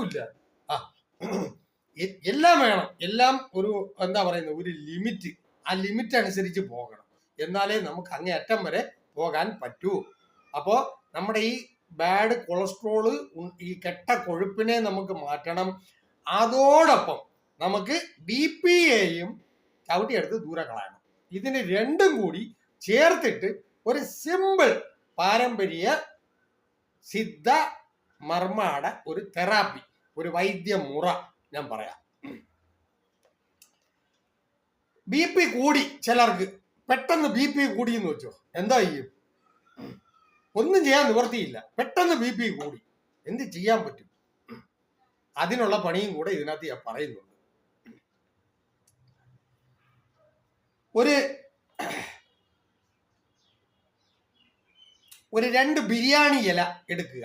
ഒന്നുമില്ല. ആ എല്ലാം വേണം. എല്ലാം ഒരു എന്താ പറയുന്നത് ഒരു ലിമിറ്റ് ആ ലിമിറ്റ് അനുസരിച്ച് പോകണം. എന്നാലേ നമുക്ക് അങ്ങേ അറ്റം വരെ പോകാൻ പറ്റൂ. അപ്പോ നമ്മുടെ ഈ ബാഡ് കൊളസ്ട്രോൾ ഈ കെട്ട കൊഴുപ്പിനെ നമുക്ക് മാറ്റണം. അതോടൊപ്പം നമുക്ക് ബി പി എയും ചവിട്ടിയെടുത്ത് ദൂരെ കളയണം. ഇതിന് രണ്ടും കൂടി ചേർത്തിട്ട് ഒരു സിമ്പിൾ പാരമ്പര്യ സിദ്ധ മർമാട ഒരു തെറാപ്പി ഒരു വൈദ്യമുറ ഞാൻ പറയാം. ബി പി കൂടി ചിലർക്ക് പെട്ടെന്ന് ബി പി കൂടി എന്ന് വെച്ചോ. എന്താ ചെയ്യും ഒന്നും ചെയ്യാൻ നിവർത്തിയില്ല. പെട്ടെന്ന് ബി പി കൂടി. എന്ത് ചെയ്യാൻ പറ്റും? അതിനുള്ള പണിയും കൂടെ ഇതിനകത്ത് ഞാൻ പറയുന്നുണ്ട്. ഒരു ഒരു രണ്ട് ബിരിയാണി ഇല എടുക്കുക.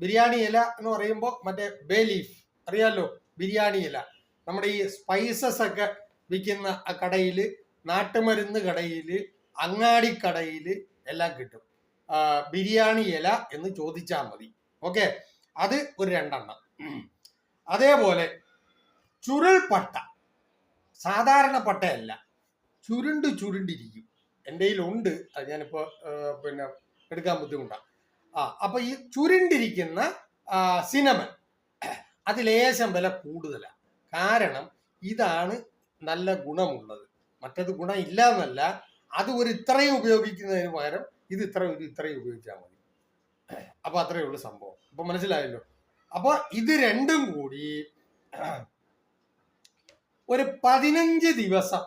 ബിരിയാണി ഇല എന്ന് പറയുമ്പോൾ മറ്റേ ബേ ലീഫ്. അറിയാലോ? ബിരിയാണി ഇല. നമ്മുടെ ഈ സ്പൈസസ് ഒക്കെ വിൽക്കുന്ന ആ കടയിൽ നാട്ടുമരുന്ന് കടയിൽ അങ്ങാടി കടയിൽ എല്ലാം കിട്ടും. ബിരിയാണി ഇല എന്ന് ചോദിച്ചാൽ മതി. ഓക്കെ? അത് ഒരു രണ്ടെണ്ണം. അതേപോലെ ചുരുൾ പട്ട സാധാരണ പട്ടയല്ല. ചുരുണ്ട് ചുരുണ്ടിരിക്കും. എന്റെ കയ്യിലുണ്ട്. അത് ഞാനിപ്പോൾ പിന്നെ എടുക്കാൻ ബുദ്ധിമുട്ടാണ് ആ അപ്പൊ ഈ ചുരുണ്ടിരിക്കുന്ന സിനമൻ അത് ലേശം വില കൂടുതലാണ് കാരണം ഇതാണ് നല്ല ഗുണമുള്ളത്. മറ്റത് ഗുണം ഇല്ല എന്നല്ല അത് ഒരു ഇത്രയും ഉപയോഗിക്കുന്നതിന് പകരം ഇത് ഇത്ര ഒരു ഇത്രയും ഉപയോഗിച്ചാൽ മതി. അപ്പൊ അത്രയേ ഉള്ളൂ സംഭവം. അപ്പൊ മനസ്സിലായല്ലോ? അപ്പൊ ഇത് രണ്ടും കൂടി ഒരു പതിനഞ്ച് ദിവസം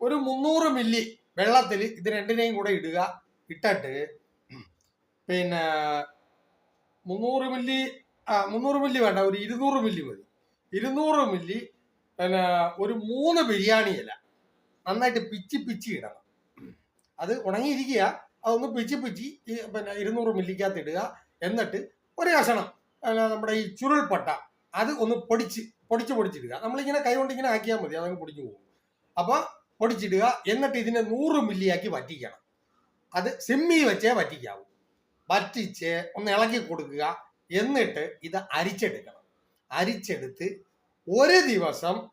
ഒരു മുന്നൂറ് മില്ലി വെള്ളത്തിൽ ഇത് രണ്ടിനെയും കൂടെ ഇടുക ഇട്ടിട്ട് പിന്നെ മുന്നൂറ് മില്ലി ആ മുന്നൂറ് മില്ലി വേണ്ട ഒരു ഇരുന്നൂറ് മില്ലി മതി. ഇരുന്നൂറ് മില്ലി പിന്നെ ഒരു മൂന്ന് ബിരിയാണി ഇല. നന്നായിട്ട് പിച്ചി പിച്ചി ഇടണം. അത് ഉണങ്ങിയിരിക്കുക. അതൊന്ന് പിച്ചി പിച്ചി പിന്നെ ഇരുന്നൂറ് മില്ലിക്കകത്ത് ഇടുക. എന്നിട്ട് ഒരു കഷണം പിന്നെ നമ്മുടെ ഈ ചുരുൾപ്പട്ട അത് ഒന്ന് പൊടിച്ച് പൊടിച്ച് പൊടിച്ചിടുക. നമ്മളിങ്ങനെ കൈ കൊണ്ട് ഇങ്ങനെ ആക്കിയാൽ മതി അതങ്ങ് പൊടിഞ്ഞു പോകും. അപ്പൊ പൊടിച്ചിടുക. എന്നിട്ട് ഇതിനെ നൂറ് മില്ലിയാക്കി വറ്റിക്കണം. അത് സിമ്മി വെച്ചേ വറ്റിക്കാവൂ. വറ്റിച്ച് ഒന്ന് ഇളക്കി കൊടുക്കുക. എന്നിട്ട് ഇത് അരിച്ചെടുക്കണം. അരിച്ചെടുത്ത് ഒരു ദിവസം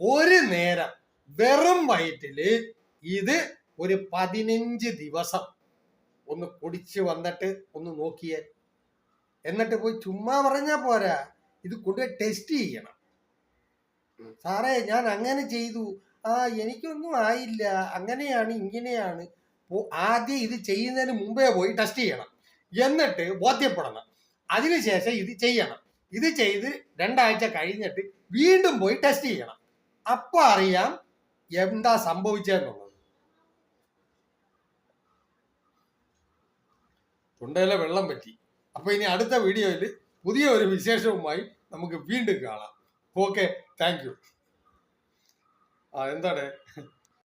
ഒരു നേരം വെറും വയറ്റിൽ ഇത് ഒരു പതിനഞ്ച് ദിവസം ഒന്ന് കുടിച്ച് വന്നിട്ട് ഒന്ന് നോക്കിയേ. എന്നിട്ട് പോയി ചുമ്മാ പറഞ്ഞാ പോരാ. ഇത് കൊണ്ടുപോയി ടെസ്റ്റ് ചെയ്യണം. സാറേ ഞാൻ അങ്ങനെ ചെയ്തു. ആ എനിക്കൊന്നും ആയില്ല. അങ്ങനെയാണ് ഇങ്ങനെയാണ്. ആദ്യം ഇത് ചെയ്യുന്നതിന് മുമ്പേ പോയി ടെസ്റ്റ് ചെയ്യണം. എന്നിട്ട് ബോധ്യപ്പെടണം. അതിനുശേഷം ഇത് ചെയ്യണം. ഇത് ചെയ്ത് രണ്ടാഴ്ച കഴിഞ്ഞിട്ട് വീണ്ടും പോയി ടെസ്റ്റ് ചെയ്യണം. അപ്പൊ അറിയാം എന്താ സംഭവിച്ചെന്നുള്ളത്. തൊണ്ടയിലെ വെള്ളം പറ്റി. അപ്പൊ ഇനി അടുത്ത വീഡിയോയിൽ പുതിയ ഒരു വിശേഷവുമായി നമുക്ക് വീണ്ടും കാണാം. ഓക്കെ താങ്ക് യു ആ എന്താണ്?